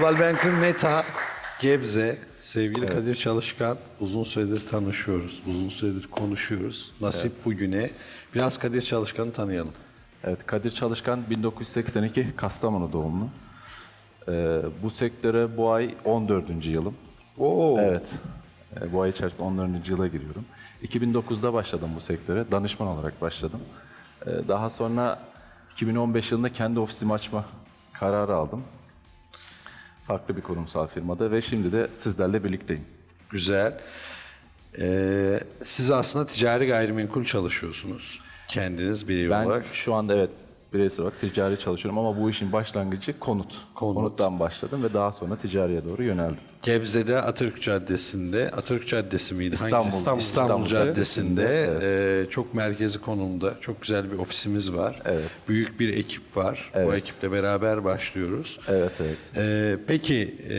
Coldwell Banker Neta Gebze sevgili Kadir Çalışkan uzun süredir tanışıyoruz. Uzun süredir konuşuyoruz. Nasip bugüne. Biraz Kadir Çalışkan'ı tanıyalım. Evet, Kadir Çalışkan 1982 Kastamonu doğumlu. Ee, bu sektöre bu ay 14. yılım. Oo. Evet, Ee, bu ay içerisinde 14. yıla giriyorum. 2009'da başladım bu sektöre, danışman olarak başladım. Ee, daha sonra 2015 yılında kendi ofisimi açma kararı aldım. Farklı bir kurumsal firmada ve şimdi de sizlerle birlikteyim. Güzel. Ee, siz aslında ticari gayrimenkul çalışıyorsunuz. Kendiniz birey Ben olarak. şu anda evet bireysel olarak ticari çalışıyorum ama bu işin başlangıcı konut. Konut. Konuttan başladım ve daha sonra ticariye doğru yöneldim. Gebze'de Atatürk Caddesi'nde, Atatürk Caddesi miydi? İstanbul. Hangi? İstanbul, İstanbul Caddesi'nde e, çok merkezi konumda çok güzel bir ofisimiz var. Evet. Büyük bir ekip var. O ekiple beraber başlıyoruz. Evet evet. E, peki e,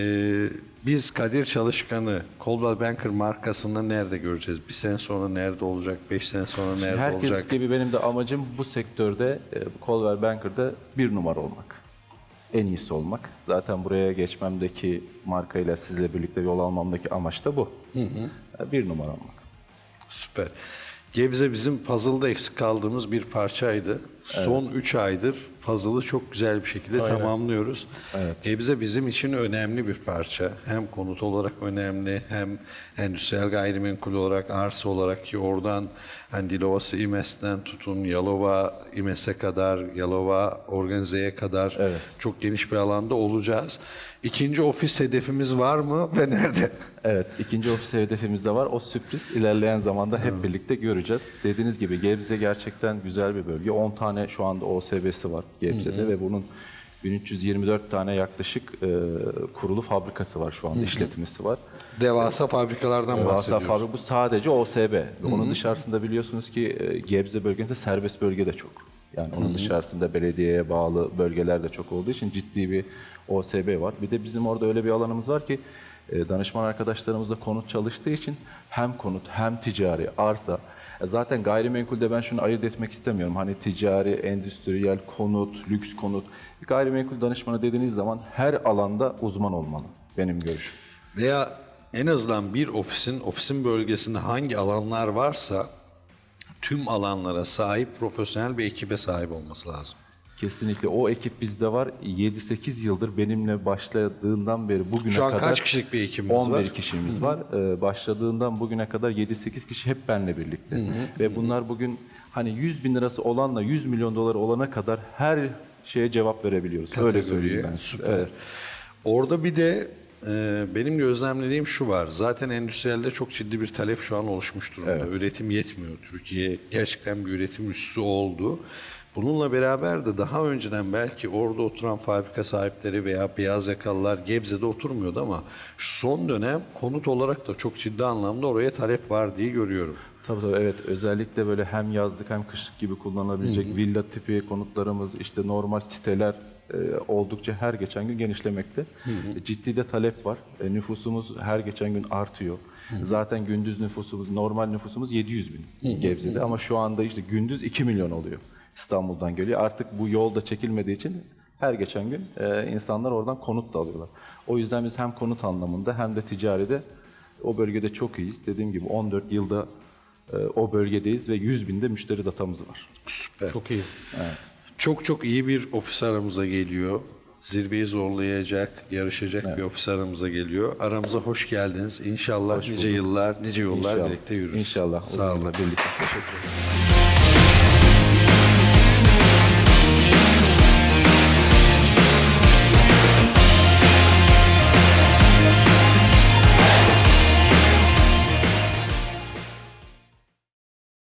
biz Kadir Çalışkan'ı Coldwell Banker markasında nerede göreceğiz? Bir sene sonra nerede olacak? Beş sene sonra nerede Herkes olacak? gibi benim de amacım bu sektörde, e, Coldwell Banker'da bir numara olmak. En iyisi olmak. Zaten buraya geçmemdeki markayla sizle birlikte yol almamdaki amaç da bu. E, Bir numara olmak. Süper. Gebze bizim puzzle'da eksik kaldığımız bir parçaydı. Son 3 aydır puzzle'ı çok güzel bir şekilde tamamlıyoruz. Gebze bizim için önemli bir parça. Hem konut olarak önemli hem endüstriyel gayrimenkul olarak arsa olarak ki oradan hani Dilovası İmes'ten tutun Yalova İmes'e kadar, Yalova Organize'ye kadar çok geniş bir alanda olacağız. İkinci ofis hedefimiz var mı ve nerede? Evet, ikinci ofis hedefimiz de var. O sürpriz ilerleyen zamanda hep birlikte göreceğiz. Dediğiniz gibi Gebze gerçekten güzel bir bölge. 10 tane şu anda OSB'si var Gebze'de ve bunun 1324 tane yaklaşık e, kurulu fabrikası var şu anda, işletmesi var. Devasa fabrikalardan Devasa bahsediyoruz. fabrika bu sadece OSB. Ve Onun dışarısında biliyorsunuz ki e, Gebze bölgesinde serbest bölge de çok. Yani onun dışarısında belediyeye bağlı bölgeler de çok olduğu için ciddi bir OSB var. Bir de bizim orada öyle bir alanımız var ki danışman arkadaşlarımızla konut çalıştığı için hem konut hem ticari arsa e, Zaten gayrimenkulde ben şunu ayırt etmek istemiyorum. Hani ticari, endüstriyel, konut, lüks konut. Gayrimenkul danışmanı dediğiniz zaman her alanda uzman olmalı. Benim görüşüm. Veya en azından bir ofisin, ofisin bölgesinde hangi alanlar varsa tüm alanlara sahip profesyonel bir ekibe sahip olması lazım. Kesinlikle o ekip bizde var. 7-8 yıldır benimle başladığından beri bugüne Şu an kadar kaç kişilik bir ekibimiz 11 var? kişimiz var. Ee, başladığından bugüne kadar 7-8 kişi hep benle birlikte. Ve bunlar bugün hani 100 bin lirası olanla 100 milyon doları olana kadar her şeye cevap verebiliyoruz. Öyle Kategoriye. söyleyeyim ben size. Süper. Evet. Orada bir de benim gözlemlediğim şu var. Zaten endüstriyelde çok ciddi bir talep şu an oluşmuş durumda. Üretim yetmiyor. Türkiye gerçekten bir üretim üssü oldu. Bununla beraber de daha önceden belki orada oturan fabrika sahipleri veya beyaz yakalılar Gebze'de oturmuyordu ama şu son dönem konut olarak da çok ciddi anlamda oraya talep var diye görüyorum. Tabii tabii evet özellikle böyle hem yazlık hem kışlık gibi kullanılabilecek villa tipi konutlarımız işte normal siteler e, oldukça her geçen gün genişlemekte. E, Ciddi de talep var. E, nüfusumuz her geçen gün artıyor. Zaten gündüz nüfusumuz normal nüfusumuz 700 bin Gebze'de ama şu anda işte gündüz 2 milyon oluyor. İstanbul'dan geliyor. Artık bu yolda çekilmediği için her geçen gün e, insanlar oradan konut da alıyorlar. O yüzden biz hem konut anlamında hem de ticaride o bölgede çok iyiyiz. Dediğim gibi 14 yılda e, o bölgedeyiz ve 100 binde müşteri datamız var. Süper. Çok iyi. Çok çok iyi bir ofis aramıza geliyor. Zirveyi zorlayacak, yarışacak bir ofis aramıza geliyor. Aramıza hoş geldiniz. İnşallah nice yıllar, nice yollar İnşallah. birlikte yürürüz. İnşallah. Sağ olun. birlikte. Teşekkür ederim.